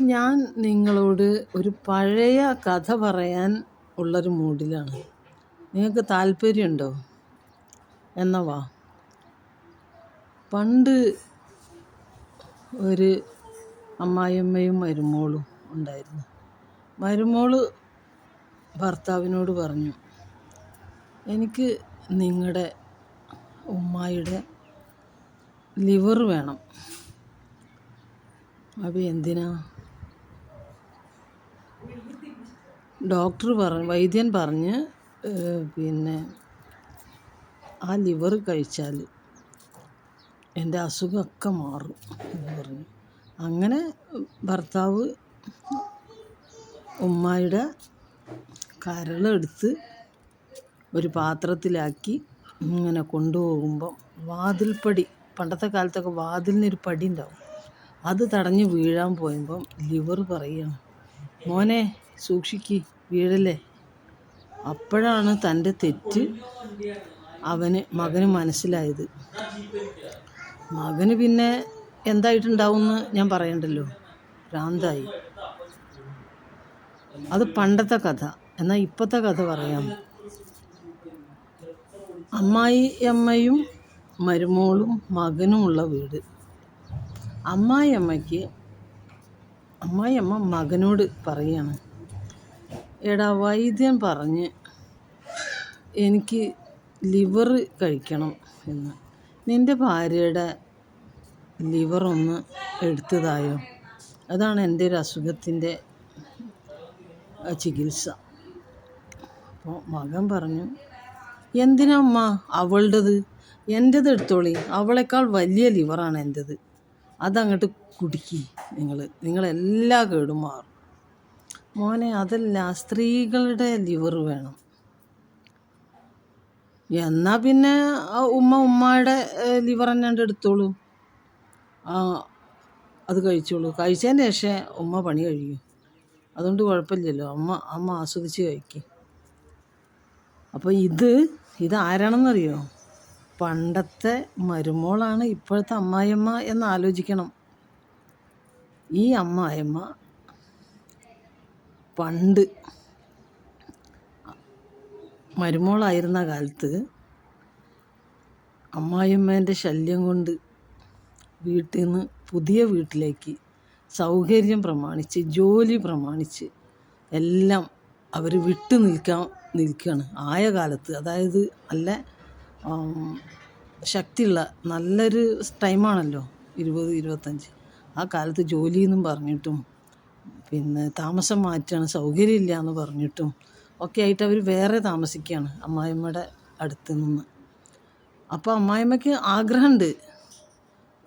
ഞാൻ നിങ്ങളോട് ഒരു പഴയ കഥ പറയാൻ ഉള്ളൊരു മൂഡിലാണ്. നിങ്ങൾക്ക് താല്പര്യമുണ്ടോ? എന്നാ വാ. പണ്ട് ഒരു അമ്മായിയമ്മയും മരുമോളും ഉണ്ടായിരുന്നു. മരുമോൾ ഭർത്താവിനോട് പറഞ്ഞു എനിക്ക് നിങ്ങളുടെ ഉമ്മായിയുടെ ലിവർ വേണം. അപ്പോൾ എന്തിനാ? ഡോക്ടർ പറഞ്ഞു വൈദ്യൻ പറഞ്ഞ് പിന്നെ ആ ലിവർ കഴിച്ചാൽ എന്റെ അസുഖമൊക്കെ മാറും എന്ന് പറഞ്ഞു. അങ്ങനെ ഭർത്താവ് ഉമ്മായുടെ കരളെടുത്ത് ഒരു പാത്രത്തിലാക്കി ഇങ്ങനെ കൊണ്ടുപോകുമ്പം വാതിൽപ്പടി പണ്ടത്തെ കാലത്തൊക്കെ വാതിലിനൊരു പടി ഉണ്ടാവും. അത് തടഞ്ഞ് വീഴാൻ പോയപ്പം ലിവർ പറയുകയാണ് മോനെ സൂക്ഷിക്ക് വീഴല്ലേ അപ്പോഴാണ് തന്റെ തെറ്റ് അവന് മകന് മനസ്സിലായത്. മകന് പിന്നെ എന്തായിട്ടുണ്ടാവുമെന്ന് ഞാൻ പറയണ്ടല്ലോ? ഭ്രാന്തായി. അത് പണ്ടത്തെ കഥ. എന്നാൽ ഇപ്പോഴത്തെ കഥ പറയാം. അമ്മായി അമ്മയും മരുമോളും മകനുമുള്ള വീട്. അമ്മായി അമ്മയ്ക്ക് അമ്മായി അമ്മ മകനോട് പറയാണ്. എടാ വൈദ്യൻ പറഞ്ഞ് എനിക്ക് ലിവർ കഴിക്കണം എന്ന്. നിന്റെ ഭാര്യയുടെ ലിവർ ഒന്ന് എടുത്തതായോ? അതാണ് എന്റെ ഒരു അസുഖത്തിന്റെ ചികിത്സ. അപ്പോൾ മകൻ പറഞ്ഞു എന്തിനാ അമ്മ അവളുടേത്? എന്റേത് എടുത്തോളി. അവളെക്കാൾ വലിയ ലിവറാണ് എന്റേത്. അതങ്ങോട്ട് കുടുക്കി നിങ്ങൾ നിങ്ങളെല്ലാ കേടും മാറും. മോനെ അതല്ല സ്ത്രീകളുടെ ലിവർ വേണം. എന്നാ പിന്നെ ഉമ്മ ഉമ്മയുടെ ലിവർ തന്നെ എടുത്തോളൂ? അത് കഴിച്ചോളൂ. കഴിച്ചതിന് ശേഷം ഉമ്മ പണി കഴിയും. അതുകൊണ്ട് കുഴപ്പമില്ലല്ലോ. അമ്മ അമ്മ ആസ്വദിച്ച് കഴിക്കും. അപ്പോൾ ഇത് ഇത് ആരാണെന്നറിയോ പണ്ടത്തെ മരുമോളാണ് ഇപ്പോഴത്തെ അമ്മായിയമ്മ എന്ന് ആലോചിക്കണം. ഈ അമ്മായിയമ്മ പണ്ട് മരുമോളായിരുന്ന കാലത്ത് അമ്മായിയമ്മേന്റെ ശല്യം കൊണ്ട് വീട്ടിൽ നിന്ന് പുതിയ വീട്ടിലേക്ക് സൗകര്യം പ്രമാണിച്ച് ജോലി പ്രമാണിച്ച് എല്ലാം അവർ വിട്ടു നിൽക്കാൻ നിൽക്കുകയാണ്. ആയ കാലത്ത് അതായത് നല്ല ശക്തിയുള്ള നല്ലൊരു ടൈമാണല്ലോ ഇരുപത് ഇരുപത്തഞ്ച്. ആ കാലത്ത് ജോലി എന്നും പറഞ്ഞിട്ടും പിന്നെ താമസം മാറ്റുകയാണ് സൗകര്യമില്ല എന്ന് പറഞ്ഞിട്ടും ഒക്കെ ആയിട്ട് അവർ വേറെ താമസിക്കുകയാണ് അമ്മായിമ്മയുടെ അടുത്ത് നിന്ന്. അപ്പോൾ അമ്മായിമ്മയ്ക്ക് ആഗ്രഹമുണ്ട്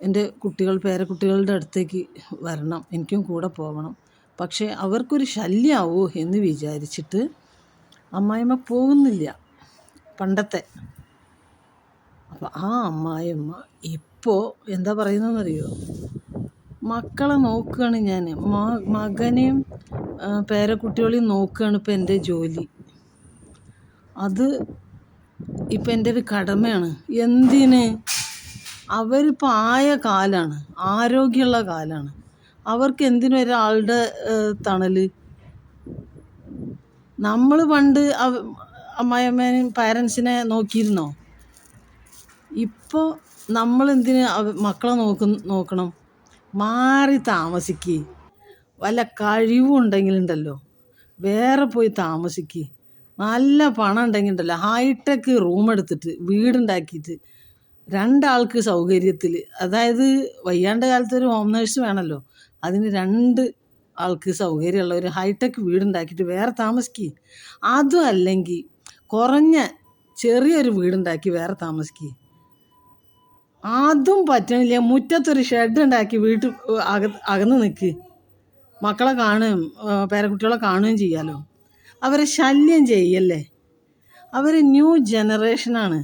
എന്റെ കുട്ടികൾ പേരക്കുട്ടികളുടെ അടുത്തേക്ക് വരണം എനിക്കും കൂടെ പോകണം പക്ഷേ അവർക്കൊരു ശല്യമാവോ എന്ന് വിചാരിച്ചിട്ട് അമ്മായിമ്മ പോകുന്നില്ല പണ്ടത്തെ. അപ്പോൾ ആ അമ്മായിമ്മ ഇപ്പോൾ എന്താ പറയുന്നതെന്നറിയോ? മക്കളെ നോക്കുകയാണ് ഞാൻ മകനെയും പേരക്കുട്ടികളെയും നോക്കുകയാണ് ഇപ്പം എന്റെ ജോലി. അത് ഇപ്പം എന്റെ ഒരു കടമയാണ്. എന്തിന്? അവരിപ്പോൾ ആയ കാലാണ്. ആരോഗ്യമുള്ള കാലാണ്. അവർക്ക് എന്തിനും ഒരാളുടെ തണൽ നമ്മൾ പണ്ട് അമ്മായിയമ്മേനെയും പാരൻസിനെ നോക്കിയിരുന്നോ? ഇപ്പോൾ അവ- മക്കളെ നോക്കും നോക്കണം? മാറി താമസിക്ക്. വല്ല കഴിവുണ്ടെങ്കിലുണ്ടല്ലോ. വേറെ പോയി താമസിക്ക്. നല്ല പണം ഉണ്ടെങ്കിൽ ഉണ്ടല്ലോ ഹൈടെക് റൂം എടുത്തിട്ട് വീടുണ്ടാക്കിയിട്ട്. രണ്ടാൾക്ക് സൗകര്യത്തിൽ അതായത് വയ്യാണ്ട കാലത്ത് ഒരു ഹോം നേഴ്സ് വേണമല്ലോ അതിന് രണ്ട് ആൾക്ക് സൗകര്യമുള്ള ഒരു ഹൈടെക് വീടുണ്ടാക്കിയിട്ട് വേറെ താമസിക്ക്. അതും അല്ലെങ്കിൽ കുറഞ്ഞ ചെറിയൊരു വീടുണ്ടാക്കി വേറെ താമസിക്ക്. അതും പറ്റണില്ല. മുറ്റത്തൊരു ഷെഡ് ഉണ്ടാക്കി വീട്ടിൽ അക അകന്ന് നിൽക്ക് മക്കളെ കാണുകയും പേരക്കുട്ടികളെ കാണുകയും ചെയ്യാലോ. അവരെ ശല്യം ചെയ്യല്ലേ? അവർ ന്യൂ ജനറേഷനാണ്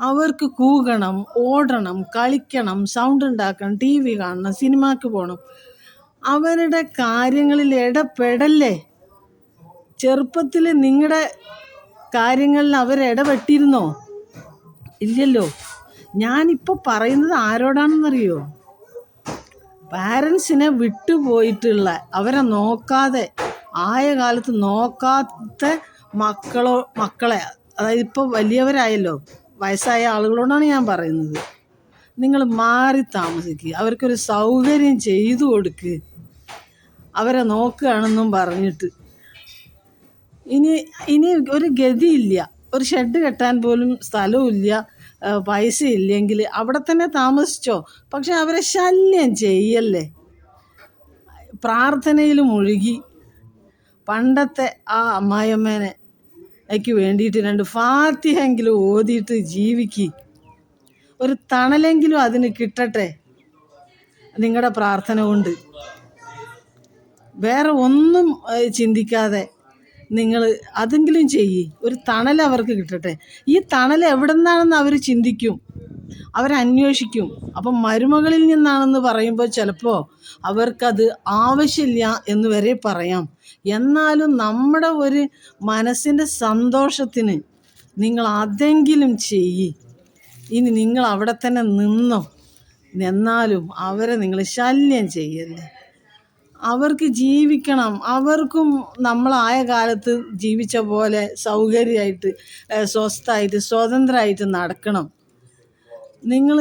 അവർക്ക് കൂകണം ഓടണം കളിക്കണം സൗണ്ട് ഉണ്ടാക്കണം ടി വി കാണണം സിനിമക്ക് പോകണം അവരുടെ കാര്യങ്ങളിൽ ഇടപെടല്ലേ? ചെറുപ്പത്തിൽ നിങ്ങളുടെ കാര്യങ്ങളിൽ അവരെ ഇടപെട്ടിരുന്നോ? ഇല്ലല്ലോ. ഞാനിപ്പോൾ പറയുന്നത് ആരോടാണെന്നറിയോ? പാരൻസിനെ വിട്ടുപോയിട്ടുള്ള അവരെ നോക്കാതെ ആയ കാലത്ത് നോക്കാത്ത മക്കളോ മക്കളെ അതായത് ഇപ്പോൾ വലിയവരായല്ലോ വയസ്സായ ആളുകളോടാണ് ഞാൻ പറയുന്നത്. നിങ്ങൾ മാറി താമസിക്കുക അവർക്കൊരു സൗകര്യം ചെയ്തു കൊടുക്ക്. അവരെ നോക്കുകയാണെന്നും പറഞ്ഞിട്ട്. ഇനി ഇനി ഒരു ഗതിയില്ല. ഒരു ഷെഡ് കെട്ടാൻ പോലും സ്ഥലവുമില്ല ഏഹ് പൈസ ഇല്ലെങ്കിൽ അവിടെ തന്നെ താമസിച്ചോ? പക്ഷെ അവരെ ശല്യം ചെയ്യല്ലേ? പ്രാർത്ഥനയിൽ മുഴുകി. പണ്ടത്തെ ആ അമ്മായിയമ്മേനെ എനിക്ക് വേണ്ടിയിട്ട് രണ്ട് ഫാത്തിഹെങ്കിലും ഓതിയിട്ട് ജീവിക്ക്. ഒരു തണലെങ്കിലും അതിന് കിട്ടട്ടെ? നിങ്ങളുടെ പ്രാർത്ഥന കൊണ്ട്. വേറെ ഒന്നും ചിന്തിക്കാതെ നിങ്ങൾ അതെങ്കിലും ചെയ്യ്. ഒരു തണൽ അവർക്ക് കിട്ടട്ടെ. ഈ തണൽ എവിടെ നിന്നാണെന്ന് അവർ ചിന്തിക്കും അവരന്വേഷിക്കും അപ്പം മരുമകളിൽ നിന്നാണെന്ന് പറയുമ്പോൾ ചിലപ്പോൾ അവർക്കത് ആവശ്യമില്ല എന്ന് വരെ പറയാം. എന്നാലും നമ്മുടെ ഒരു മനസ്സിന്റെ സന്തോഷത്തിന് നിങ്ങൾ അതെങ്കിലും ചെയ്യ്. ഇനി നിങ്ങൾ അവിടെ തന്നെ നിന്നോ. എന്നാലും അവരെ നിങ്ങൾ ശല്യം ചെയ്യല്ലേ. അവർക്ക് ജീവിക്കണം. അവർക്കും നമ്മളായ കാലത്ത് ജീവിച്ച പോലെ സൗകര്യമായിട്ട് സ്വസ്ഥമായിട്ട് സ്വതന്ത്രമായിട്ട് നടക്കണം. നിങ്ങൾ